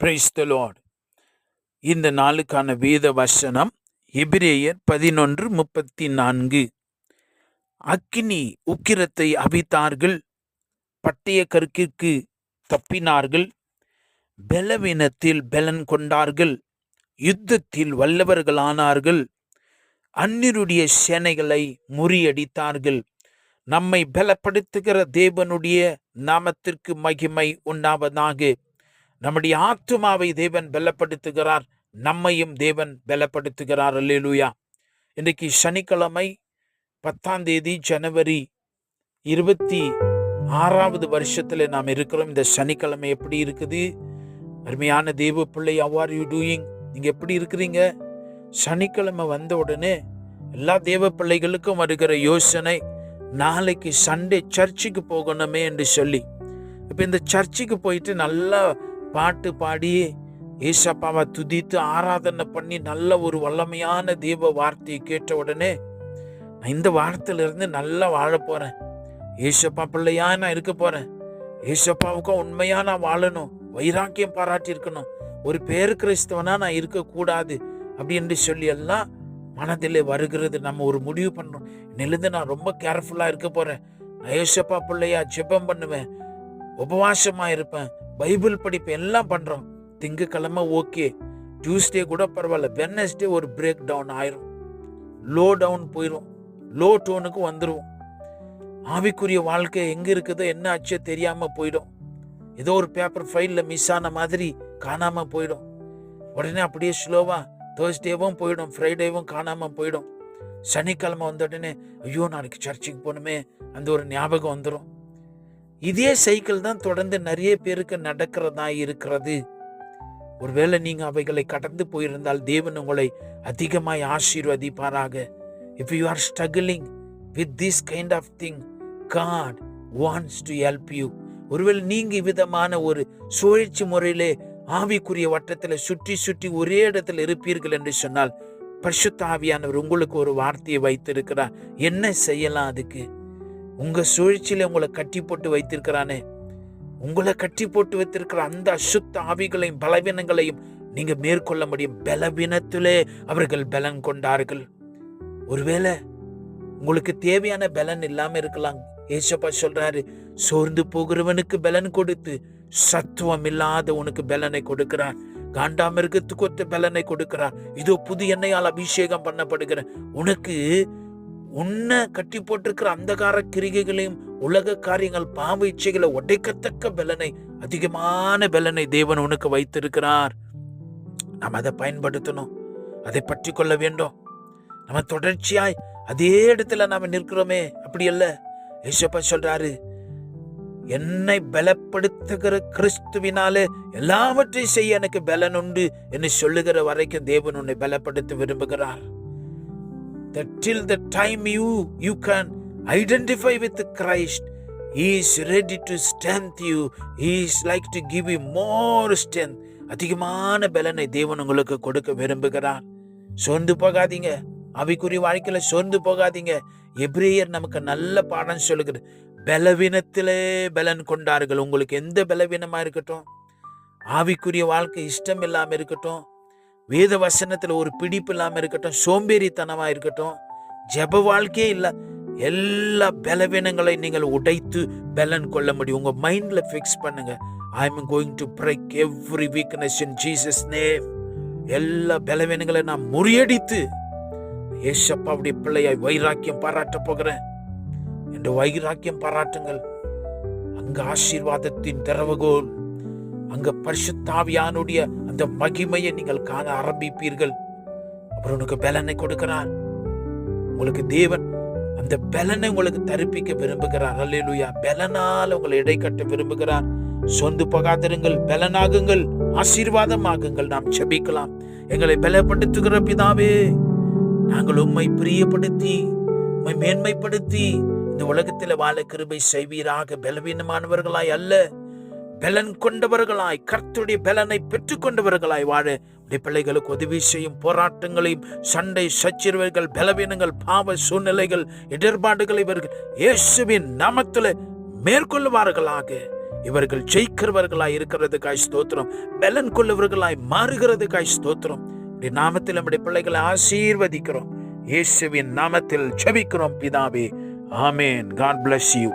Praise the Lord இந்த நாளுக்கான வேத வசனம் எபிரேயர் பதினொன்று முப்பத்தி நான்கு அக்கினி உக்கிரத்தை அவித்தார்கள் பட்டய கருக்கிற்கு தப்பினார்கள் பலவீனத்தில் பலன் கொண்டார்கள் யுத்தத்தில் வல்லவர்களானார்கள் அந்நிருடைய சேனைகளை முறியடித்தார்கள். நம்மை பலப்படுத்துகிற தேவனுடைய நாமத்திற்கு மகிமை உண்டாவதாக நம்முடைய ஆத்துமாவை தேவன் பலப்படுத்துகிறார் நம்மையும் தேவன் பலப்படுத்துகிறார். அல்லேலூயா. இன்றைக்கு சனிக்கிழமை பத்தாம் தேதி ஜனவரி இருபத்தி ஆறாவது வருஷத்தில் நாம் இருக்கிறோம். இந்த சனிக்கிழமை எப்படி இருக்குது? அருமையான தேவ பிள்ளை ஆர் யூ டூயிங் நீங்கள் எப்படி இருக்கிறீங்க? சனிக்கிழமை வந்த உடனே எல்லா தேவ பிள்ளைகளுக்கும் வருகிற யோசனை நாளைக்கு சண்டே சர்ச்சுக்கு போகணுமே என்று சொல்லி. இப்போ இந்த சர்ச்சுக்கு போயிட்டு நல்லா பாட்டு பாடி ஏசப்பாவை துதித்து ஆராதனை பண்ணி நல்ல ஒரு வல்லமையான தெய்வ வார்த்தையை கேட்ட உடனே நான் இந்த வார்த்தையிலிருந்து நல்லா வாழ போகிறேன் ஏசப்பா பிள்ளையா நான் இருக்க போகிறேன் ஏசப்பாவுக்கும் உண்மையாக நான் வாழணும். வைராக்கியம் பாராட்டியிருக்கணும். ஒரு பேர் கிறிஸ்தவனாக நான் இருக்கக்கூடாது. அப்படின்னு சொல்லி எல்லாம் மனதிலே வருகிறது. நம்ம ஒரு முடிவு பண்ணுறோம் நிலந்து நான் ரொம்ப கேர்ஃபுல்லாக இருக்க போகிறேன் நான் ஏசப்பா பிள்ளையா ஜெபம் பண்ணுவேன். உபவாசமா இருப்பேன். பைபிள் படிப்பேன் எல்லாம் பண்றோம். திங்கக்கிழமை ஓகே. டியூஸ்டே கூட பரவாயில்ல. வெனஸ்டே ஒரு பிரேக் டவுன் ஆயிரும். லோ டவுன் போயிடும் லோ டோனுக்கு வந்துடும் ஆவிக்குரிய வாழ்க்கை எங்கே இருக்குதோ என்ன ஆச்சோ தெரியாமல் போயிடும். ஏதோ ஒரு பேப்பர் ஃபைலில் மிஸ் ஆன மாதிரி காணாமல் போயிடும். உடனே அப்படியே ஸ்லோவாக தேர்ஸ்டேவும் போயிடும். ஃப்ரைடேவும் காணாமல் போயிடும். சனிக்கிழமை வந்த உடனே ஐயோ நாளைக்கு சர்ச்சுக்கு போகணுமே. அந்த ஒரு ஞாபகம் வந்துடும் இதே சைக்கிள் தான் தொடர்ந்து நிறைய பேருக்கு நடக்கிறதா இருக்கிறது. ஒருவேளை நீங்க அவைகளை கடந்து போயிருந்தால் தேவன் உங்களை அதிகமாய் ஆசீர்வதிப்பாராக. If you are struggling with this kind of thing God wants to help you ஒருவேளை நீங்க விதமான ஒரு சுழற்சி முறையிலே ஆவிக்குரிய வட்டத்தில் சுற்றி சுற்றி ஒரே இடத்துல இருப்பீர்கள் என்று சொன்னால் பரிசுத்த ஆவியானவர் உங்களுக்கு ஒரு வார்த்தையை வைத்திருக்கிறார். என்ன செய்யலாம் அதுக்கு? உங்கள் சூழ்ச்சியில் உங்களை கட்டி போட்டு வைத்திருக்கிறானே. உங்களை கட்டி போட்டு வைத்திருக்கிற அந்த அசுத்த ஆவிகளையும் பலவீனங்களையும் நீங்கள் மேற்கொள்ள முடியும். பலவீனத்திலே அவர்கள் பலன் கொண்டார்கள். ஒருவேளை உங்களுக்கு தேவையான பலன் இல்லாமல் இருக்கலாம். ஏசப்பா சொல்றாரு சோர்ந்து போகிறவனுக்கு பலன் கொடுத்து சத்துவம் இல்லாத உனக்கு பலனை கொடுக்கிறார். காண்டாமிருகத்துக்கு ஒத்த பலனை கொடுக்கிறார். இதோ புது எண்ணெயால் அபிஷேகம் பண்ணப்படுகிற உனக்கு உன்னை கட்டி போட்டிருக்கிற அந்தகார கிரிகைகளையும் உலக காரியங்கள் பாம்பு இச்சைகளை உடைக்கத்தக்க பலனை அதிகமான பலனை தேவன் உனக்கு வைத்திருக்கிறார். நாம் அதை பயன்படுத்தணும். அதை பற்றி கொள்ள வேண்டும். நம்ம தொடர்ச்சியாய் அதே இடத்துல நாம் நிற்கிறோமே அப்படி அல்ல. ஏசப்பா சொல்றாரு என்னை பலப்படுத்துகிற கிறிஸ்துவினாலே எல்லாவற்றையும் செய்ய எனக்கு பலன் உண்டு என்று சொல்லுகிற வரைக்கும் தேவன் உன்னை பலப்படுத்த விரும்புகிறார். That till the time you you can identify with Christ he is ready to strengthen you. He is like to give you more strength. அதிகமான பலனை தேவன் உங்களுக்கு கொடுக்க விரும்புகிறார். சோர்ந்து போகாதீங்க. அவைக்குரிய வாழ்க்கையில சோர்ந்து போகாதீங்க. எப்ரேயர் நமக்கு நல்ல பாடம் சொல்லுகிறது. பலவீனத்திலே பலன் கொண்டார்கள். உங்களுக்கு எந்த பலவீனமா இருக்கட்டும்? ஆவிக்குரிய வாழ்க்கை இஷ்டம் இல்லாமல் இருக்கட்டும். வேத வசனத்துல ஒரு பிடிப்பு இல்லாம இருக்கட்டும் சோம்பேறித்தனமா இருக்கட்டும் ஜெப வாழ்க்கையே இல்ல. எல்லா பலவீனங்களை நீங்கள் உடைத்து பலன் கொள்ள முடியும். உங்க மைண்ட்ல ஃபிக்ஸ் பண்ணுங்க. I am going to break every weakness in Jesus name எல்லா பலவீனங்களை நான் முறியடித்து ஏசப்பாவுடைய பிள்ளையாய் வைராக்கியம் பாராட்ட போகிறேன். என்று வைராக்கியம் பாராட்டுங்கள். அங்கு ஆசீர்வாதத்தின் திறவுகோல் அங்கு பரிசுத்தாவியானுடைய அந்த மகிமையை நீங்கள் காண ஆரம்பிப்பீர்கள். அவர் உனக்கு பலனை கொடுக்கிறார். உங்களுக்கு தேவன் அந்த பலனை உங்களுக்கு தரிப்பிக்க விரும்புகிறார். அல்லேலுயா. பலனால் உங்களை இடை கட்ட விரும்புகிறார். சொந்து பகாதிருங்கள் பலனாகுங்கள். ஆசீர்வாதமாகுங்கள். நாம் செபிக்கலாம் எங்களை பலப்படுத்துகிற பிதாவே நாங்கள் உண்மை பிரியப்படுத்தி உண்மை மேன்மைப்படுத்தி இந்த உலகத்தில் வாழ கிருபை செய்வீராக. பலவீனமானவர்களாய் அல்ல. பலன் கொண்டவர்களாய் கர்த்துடைய பலனை பெற்றுக்கொண்டவர்களாய் வாழ. உடைய பிள்ளைகளுக்கு உதவி செய்யும் போராட்டங்களையும் சண்டை சச்சிறுவைகள் பலவீனங்கள் பாவ சூழ்நிலைகள் இடர்பாடுகளை இவர்கள் இயேசுவின் நாமத்தில் மேற்கொள்வார்களாக இவர்கள் ஜெயிக்கிறவர்களாய் இருக்கிறதுக்காய் ஸ்தோத்திரம். பலன் கொள்ளவர்களாய் மாறுகிறதுக்காய் ஸ்தோத்திரம். உடைய நாமத்தில் நம்முடைய பிள்ளைகளை ஆசீர்வதிக்கிறோம். இயேசுவின் நாமத்தில் ஜபிக்கிறோம் பிதாவே. ஆமேன். God bless you